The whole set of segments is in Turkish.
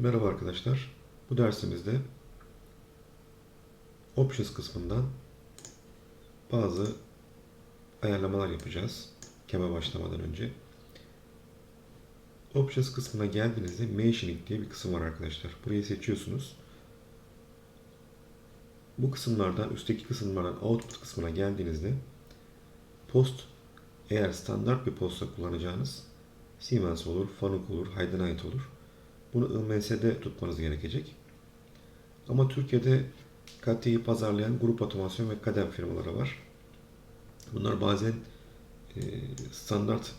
Merhaba arkadaşlar. Bu dersimizde Options kısmından bazı ayarlamalar yapacağız. Keme başlamadan önce. Options kısmına geldiğinizde Mentioning diye bir kısım var arkadaşlar. Burayı seçiyorsunuz. Bu kısımlardan, üstteki kısımlardan Output kısmına geldiğinizde Post eğer standart bir posta kullanacağınız Siemens olur, Fanuc olur, Heidenhaut olur. Bunu IMS'de tutmanız gerekecek. Ama Türkiye'de KT'yi pazarlayan grup otomasyon ve kadem firmaları var. Bunlar bazen e, standart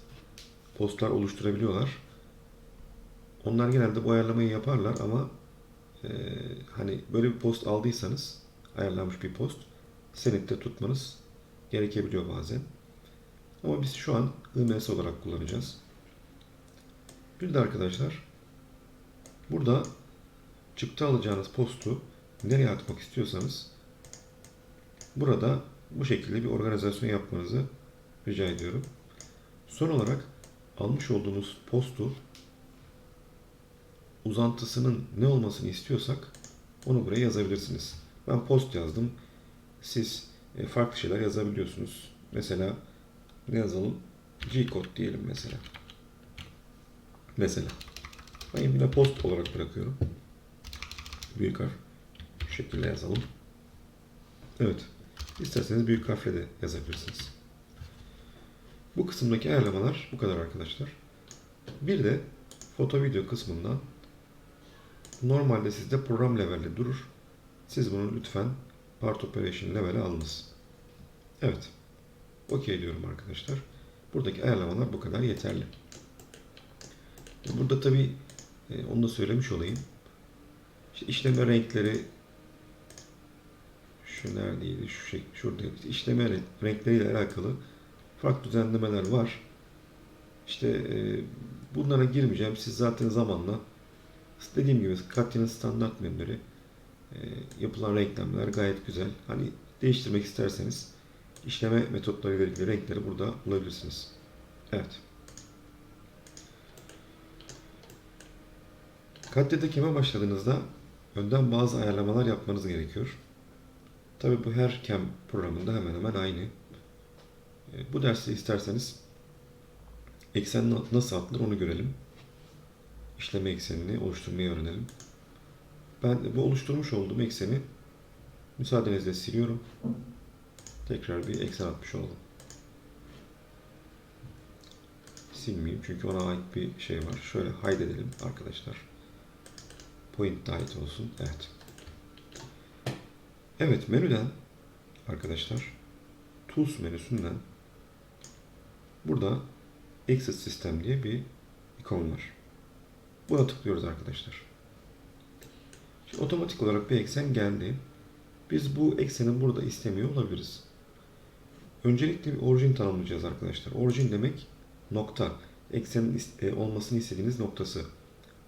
postlar oluşturabiliyorlar. Onlar genelde bu ayarlamayı yaparlar ama e, hani böyle bir post aldıysanız ayarlanmış bir post senette tutmanız gerekebiliyor bazen. Ama biz şu an IMS olarak kullanacağız. Bir de arkadaşlar burada çıktı alacağınız postu nereye atmak istiyorsanız burada bu şekilde bir organizasyon yapmanızı rica ediyorum. Son olarak almış olduğunuz postu uzantısının ne olmasını istiyorsak onu buraya yazabilirsiniz. Ben post yazdım. Siz e, farklı şeyler yazabiliyorsunuz. Mesela ne yazalım? G-code diyelim mesela. Mesela. Ben yine post olarak bırakıyorum. Büyük harf. Şu şekilde yazalım. Evet. İsterseniz büyük harfle de yazabilirsiniz. Bu kısımdaki ayarlamalar bu kadar arkadaşlar. Bir de foto video kısmından normalde sizde program levelde durur. Siz bunu lütfen Part Operation level'e alınız. Evet. Okey diyorum arkadaşlar. Buradaki ayarlamalar bu kadar yeterli. Burada tabi onu da söylemiş olayım. İşte işleme renkleri şu neredeydi? Şu şey, şuradaydı. İşte işleme renkleriyle alakalı farklı düzenlemeler var. İşte e, bunlara girmeyeceğim. Siz zaten zamanla dediğim gibi Katya'nın standart menüleri e, yapılan renklenmeler gayet güzel. Hani değiştirmek isterseniz işleme metotları ile ilgili renkleri burada bulabilirsiniz. Evet. Katya'da keme başladığınızda önden bazı ayarlamalar yapmanız gerekiyor. Tabi bu her kem programında hemen hemen aynı. E, bu derste isterseniz eksen nasıl atılır onu görelim. İşleme eksenini oluşturmayı öğrenelim. Ben bu oluşturmuş olduğum ekseni müsaadenizle siliyorum. Tekrar bir eksen atmış olalım. Silmeyeyim çünkü ona ait bir şey var. Şöyle hide edelim arkadaşlar. Point ait olsun. Evet. Evet menüden arkadaşlar Tools menüsünden burada Exit System diye bir ikon var. Buna tıklıyoruz arkadaşlar. Şimdi otomatik olarak bir eksen geldi. Biz bu ekseni burada istemiyor olabiliriz. Öncelikle bir orijin tanımlayacağız arkadaşlar. Orijin demek nokta. Eksenin olmasını istediğiniz noktası.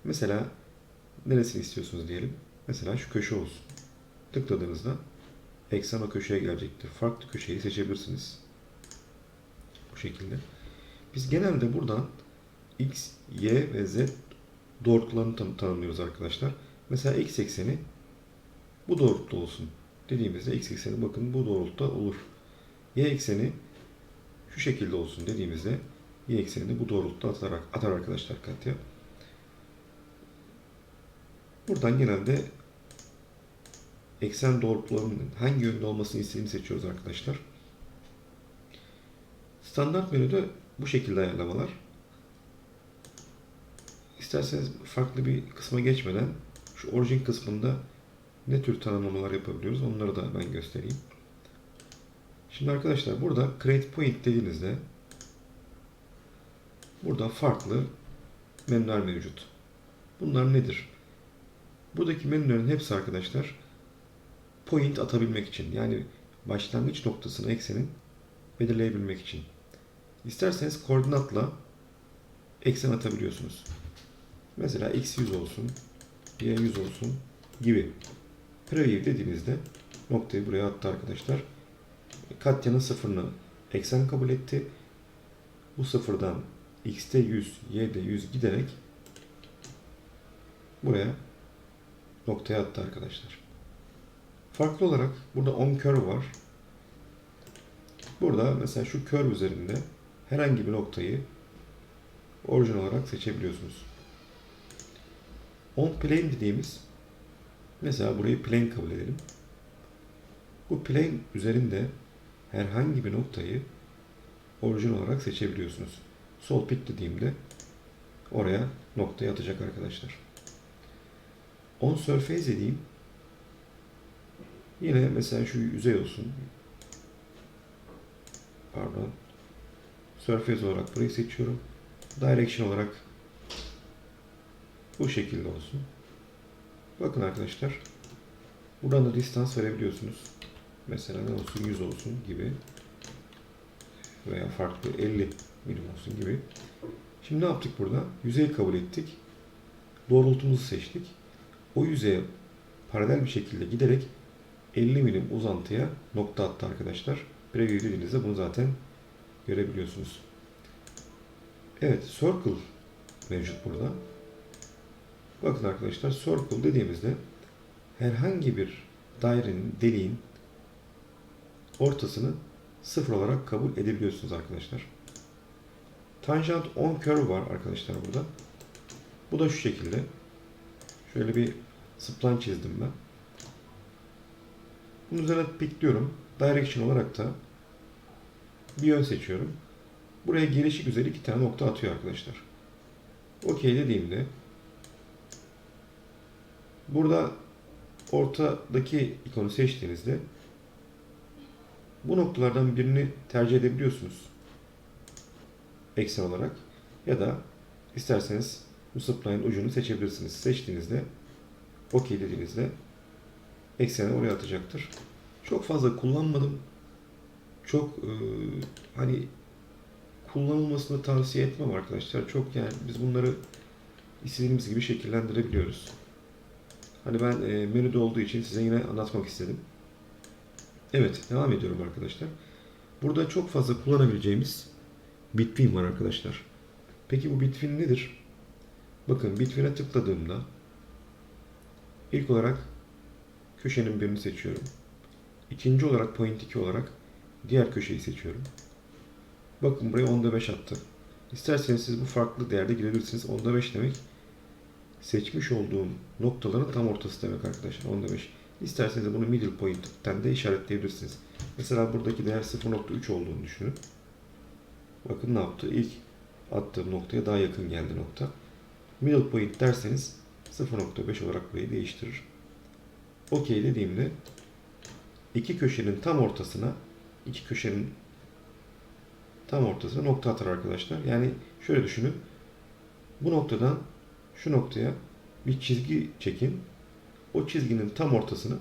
Mesela neresini istiyorsunuz diyelim. Mesela şu köşe olsun. Tıkladığınızda eksen o köşeye gelecektir. Farklı köşeyi seçebilirsiniz. Bu şekilde. Biz genelde buradan x, y ve z doğrultularını tan tanımlıyoruz arkadaşlar. Mesela x ekseni bu doğrultuda olsun. Dediğimizde x ekseni bakın bu doğrultuda olur. Y ekseni şu şekilde olsun dediğimizde y eksenini bu doğrultuda atarak atar arkadaşlar Katya. Buradan genelde eksen doğrultularının hangi yönde olmasını istediğini seçiyoruz arkadaşlar. Standart menüde bu şekilde ayarlamalar. İsterseniz farklı bir kısma geçmeden şu orijin kısmında ne tür tanımlamalar yapabiliyoruz onları da ben göstereyim. Şimdi arkadaşlar burada create point dediğinizde burada farklı menüler mevcut. Bunlar nedir? Buradaki menülerin hepsi arkadaşlar point atabilmek için yani başlangıç noktasını eksenin belirleyebilmek için. İsterseniz koordinatla eksen atabiliyorsunuz. Mesela x 100 olsun, y 100 olsun gibi. Preview dediğinizde noktayı buraya attı arkadaşlar. Katya'nın sıfırını eksen kabul etti. Bu sıfırdan x'te 100, y'de 100 giderek buraya noktaya attı arkadaşlar. Farklı olarak burada on curve var. Burada mesela şu curve üzerinde herhangi bir noktayı orijin olarak seçebiliyorsunuz. On plane dediğimiz mesela burayı plane kabul edelim. Bu plane üzerinde herhangi bir noktayı orijin olarak seçebiliyorsunuz. Sol pick dediğimde oraya noktayı atacak arkadaşlar. On surface dediğim yine mesela şu yüzey olsun. Pardon. Surface olarak burayı seçiyorum. Direction olarak bu şekilde olsun. Bakın arkadaşlar. Buradan da distans verebiliyorsunuz. Mesela ne olsun 100 olsun gibi. Veya farklı 50 milim olsun gibi. Şimdi ne yaptık burada? Yüzeyi kabul ettik. Doğrultumuzu seçtik. O yüzeye paralel bir şekilde giderek 50 milim uzantıya nokta attı arkadaşlar. Preview dediğinizde bunu zaten görebiliyorsunuz. Evet, circle mevcut burada. Bakın arkadaşlar, circle dediğimizde herhangi bir dairenin, deliğin ortasını sıfır olarak kabul edebiliyorsunuz arkadaşlar. Tangent on curve var arkadaşlar burada. Bu da şu şekilde. Şöyle bir spline çizdim ben. Bunun üzerine pikliyorum. Direction olarak da bir yön seçiyorum. Buraya gelişik üzeri iki tane nokta atıyor arkadaşlar. OK dediğimde burada ortadaki ikonu seçtiğinizde bu noktalardan birini tercih edebiliyorsunuz. Eksen olarak. Ya da isterseniz bu spline ucunu seçebilirsiniz. Seçtiğinizde OK dediğinizde ekseni oraya atacaktır. Çok fazla kullanmadım. Çok e, hani kullanılmasını tavsiye etmem arkadaşlar. Çok yani biz bunları istediğimiz gibi şekillendirebiliyoruz. Hani ben e, menüde olduğu için size yine anlatmak istedim. Evet, devam ediyorum arkadaşlar. Burada çok fazla kullanabileceğimiz Bitwin var arkadaşlar. Peki bu Bitwin nedir? Bakın Bitwin'e tıkladığımda ilk olarak köşenin birini seçiyorum. İkinci olarak point 2 olarak diğer köşeyi seçiyorum. Bakın buraya 10'da 5 attı. İsterseniz siz bu farklı değerde girebilirsiniz. 10'da 5 demek seçmiş olduğum noktaların tam ortası demek arkadaşlar. 10'da 5. İsterseniz bunu middle point'ten de işaretleyebilirsiniz. Mesela buradaki değer 0.3 olduğunu düşünün. Bakın ne yaptı? İlk attığım noktaya daha yakın geldi nokta. Middle point derseniz 0.5 olarak burayı değiştirir. OK dediğimde iki köşenin tam ortasına iki köşenin tam ortasına nokta atar arkadaşlar. Yani şöyle düşünün. Bu noktadan şu noktaya bir çizgi çekin. O çizginin tam ortasını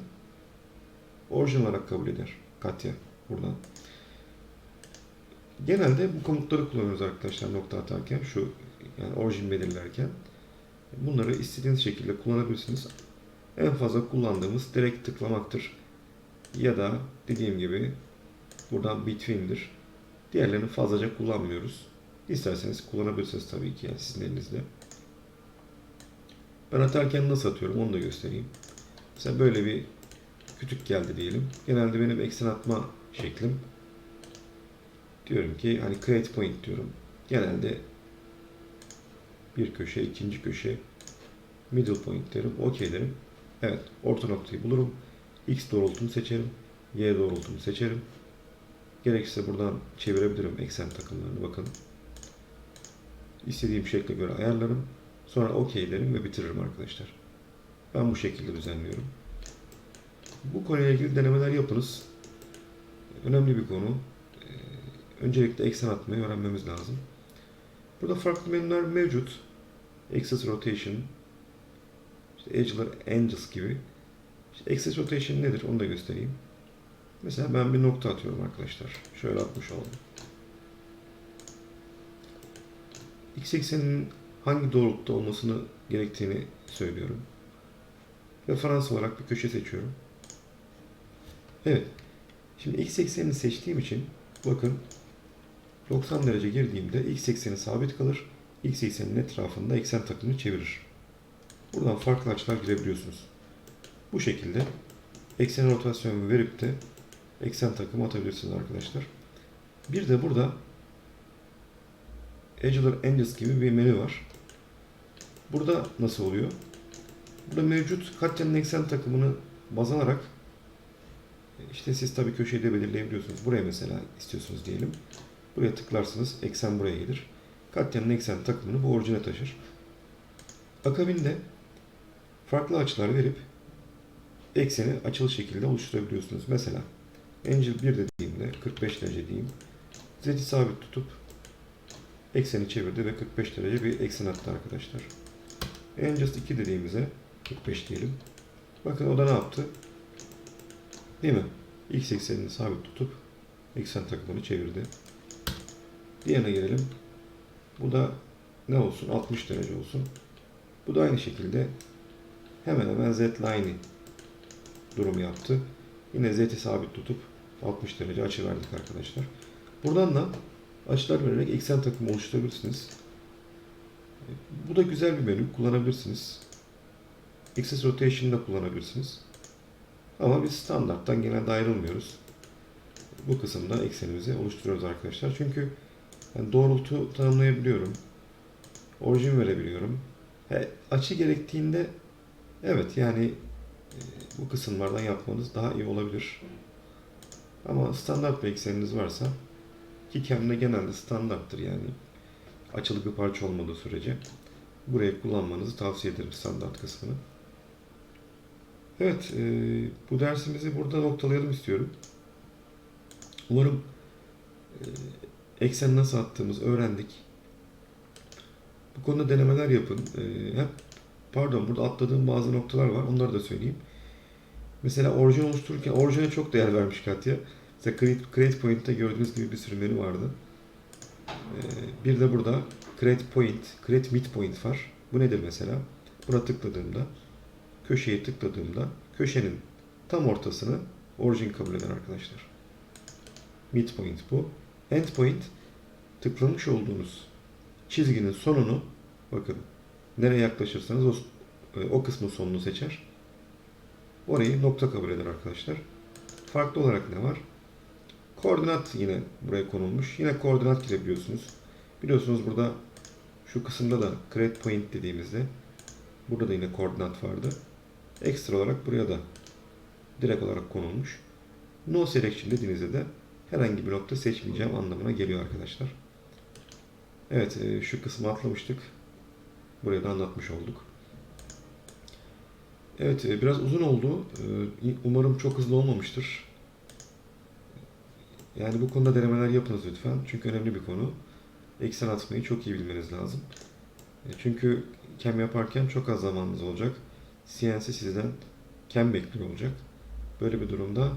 orijin olarak kabul eder Katya buradan. Genelde bu komutları kullanıyoruz arkadaşlar nokta atarken şu yani orijin belirlerken. Bunları istediğiniz şekilde kullanabilirsiniz. En fazla kullandığımız direkt tıklamaktır. Ya da dediğim gibi buradan between'dir. Diğerlerini fazlaca kullanmıyoruz. İsterseniz kullanabilirsiniz tabii ki yani sizin elinizde. Ben atarken nasıl atıyorum onu da göstereyim. Mesela böyle bir kütük geldi diyelim. Genelde benim eksen atma şeklim diyorum ki hani create point diyorum. Genelde bir köşe, ikinci köşe, middle point derim, OK derim. Evet, orta noktayı bulurum. X doğrultumu seçerim. Y doğrultumu seçerim. Gerekirse buradan çevirebilirim eksen takımlarını bakın. İstediğim şekle göre ayarlarım. Sonra OK derim ve bitiririm arkadaşlar. Ben bu şekilde düzenliyorum. Bu konuyla ilgili denemeler yapınız. Önemli bir konu. Ee, Öncelikle eksen atmayı öğrenmemiz lazım. Burada farklı menüler mevcut. Axis Rotation, işte Edge'lar, Angles gibi. İşte Axis Rotation nedir onu da göstereyim. Mesela ben bir nokta atıyorum arkadaşlar. Şöyle atmış oldum. X ekseninin hangi doğrultuda olmasını gerektiğini söylüyorum. Referans olarak bir köşe seçiyorum. Evet. Şimdi x eksenini seçtiğim için bakın 90 derece girdiğimde x ekseni sabit kalır. X ekseninin etrafında eksen takımını çevirir. buradan farklı açılar girebiliyorsunuz. Bu şekilde eksen rotasyon verip de eksen takımı atabilirsiniz arkadaşlar. Bir de burada Angular Angles gibi bir menü var. Burada nasıl oluyor? Burada mevcut katyanın eksen takımını baz alarak işte siz tabii köşeyi de belirleyebiliyorsunuz. Buraya mesela istiyorsunuz diyelim. Buraya tıklarsınız. Eksen buraya gelir. Katyanın eksen takımını bu orijine taşır. Akabinde farklı açılar verip ekseni açılı şekilde oluşturabiliyorsunuz. Mesela Angel 1 dediğimde 45 derece diyeyim. Z'yi sabit tutup ekseni çevirdi ve 45 derece bir eksen attı arkadaşlar. Angels 2 dediğimize 45 diyelim. Bakın o da ne yaptı? Değil mi? X eksenini sabit tutup eksen takımını çevirdi. Diğerine gelelim. Bu da ne olsun? 60 derece olsun. Bu da aynı şekilde hemen hemen Z line'i durum yaptı. Yine Z'i sabit tutup 60 derece açı verdik arkadaşlar. Buradan da açılar vererek eksen takımı oluşturabilirsiniz. Bu da güzel bir menü. Kullanabilirsiniz. Axis Rotation'ı da kullanabilirsiniz. Ama biz standarttan genelde ayrılmıyoruz. Bu kısımda eksenimizi oluşturuyoruz arkadaşlar. Çünkü yani doğrultu tanımlayabiliyorum. Orijin verebiliyorum. He, açı gerektiğinde evet yani e, bu kısımlardan yapmanız daha iyi olabilir. Ama standart bir ekseniniz varsa ki kendine genelde standarttır yani açılı bir parça olmadığı sürece burayı kullanmanızı tavsiye ederim standart kısmını. Evet, e, bu dersimizi burada noktalayalım istiyorum. Umarım e, eksen nasıl attığımızı öğrendik. Bu konuda denemeler yapın. E, hep pardon burada atladığım bazı noktalar var. Onları da söyleyeyim. Mesela orijin oluştururken orijine çok değer vermiş Katya. Mesela create, create Point'te gördüğünüz gibi bir sürü menü vardı. E, bir de burada Create Point, Create Midpoint var. Bu nedir mesela? Buna tıkladığımda köşeye tıkladığımda köşenin tam ortasını orijin kabul eder arkadaşlar. Midpoint bu. Endpoint tıklamış olduğunuz çizginin sonunu bakın nereye yaklaşırsanız o, e, o kısmın sonunu seçer. Orayı nokta kabul eder arkadaşlar. Farklı olarak ne var? Koordinat yine buraya konulmuş. Yine koordinat girebiliyorsunuz. Biliyorsunuz burada şu kısımda da create point dediğimizde burada da yine koordinat vardı. Ekstra olarak buraya da direkt olarak konulmuş. No selection dediğinizde de herhangi bir nokta seçmeyeceğim anlamına geliyor arkadaşlar. Evet e, şu kısmı atlamıştık. Buraya da anlatmış olduk. Evet e, biraz uzun oldu. E, Umarım çok hızlı olmamıştır. Yani bu konuda denemeler yapınız lütfen. Çünkü önemli bir konu. Eksen atmayı çok iyi bilmeniz lazım. Çünkü kem yaparken çok az zamanınız olacak. CNC sizden kem bekliyor olacak. Böyle bir durumda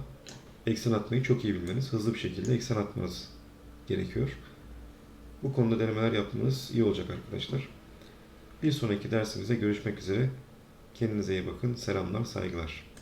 eksen atmayı çok iyi bilmeniz, hızlı bir şekilde eksen atmanız gerekiyor. Bu konuda denemeler yapmanız iyi olacak arkadaşlar. Bir sonraki dersimizde görüşmek üzere. Kendinize iyi bakın. Selamlar, saygılar.